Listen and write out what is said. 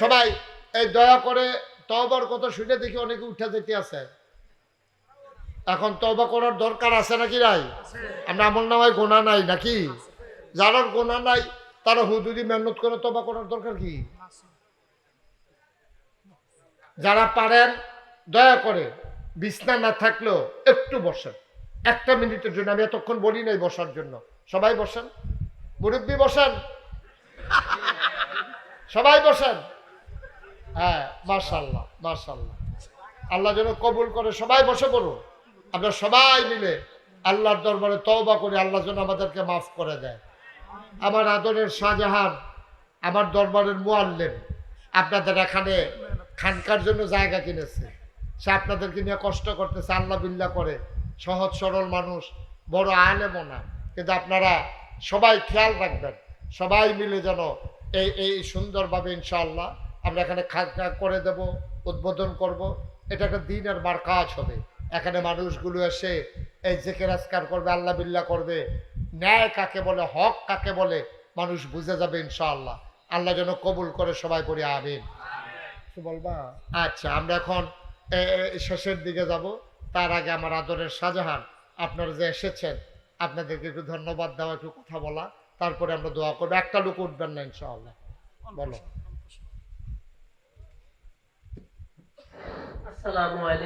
সবাই, এই দয়া করে তবার কথা শুনে দেখি অনেকে উঠে যেতে আছে। এখন তবা করার দরকার আছে নাকি নাই? আমরা আমল নামায় গোনা নাই নাকি? যারা গোনা নাই, তারা হুদুদি মেহনত করে তবা করার দরকার কি? যারা পারেন, দয়া করে, বিছনা না থাকলেও একটু বসেন। একটা মিনিটের জন্য, আমি এতক্ষণ বলি নাই বসার জন্য। সবাই বসেন? মুরব্বী বসেন? সবাই বসেন? হ্যাঁ মার্শাল্লাহ মার্শাল্লাহ আল্লাহ যেন কবুল করে, সবাই বসে পড়ুন। আমরা সবাই মিলে আল্লাহর দরবারে তওবা করে, আল্লাহ যেন আমাদেরকে মাফ করে দেয়। আমার আদরের শাহজাহান, আমার দরবারের মোয়াল্লেম, আপনাদের এখানে খানকার জন্য জায়গা কিনেছে। সে আপনাদেরকে নিয়ে কষ্ট করতেছে, আল্লাহ বিল্লাহ করে। সহজ, সরল মানুষ, বড় আলেমও না। কিন্তু আপনারা সবাই খেয়াল রাখবেন, সবাই মিলে যেন এই এই সুন্দরভাবে ইনশাআল্লাহ আমরা এখানে খাজনা করে দেব উদ্বোধন করব। এটা একটা দিন আর বার কাজ হবে। এখানে মানুষগুলো এসে এই জেকে রাজকার করবে আল্লাহ বিল্লাহ করবে। ন্যায় কাকে বলে হক কাকে বলে মানুষ বুঝে যাবে ইনশাআল্লাহ। আল্লাহ যেন কবুল করে সবাই করে আমিন। কি বলবা আচ্ছা আমরা এখন শেষের দিকে যাব। তার আগে আমার আদরের শাহজাহান আপনারা যে এসেছেন আপনাদেরকে একটু ধন্যবাদ দেওয়া একটু কথা বলা। তারপরে আমরা দোয়া করব। একটা লোক উঠবেন না ইনশাআল্লাহ। বলো। আসসালামু আলাইকুম।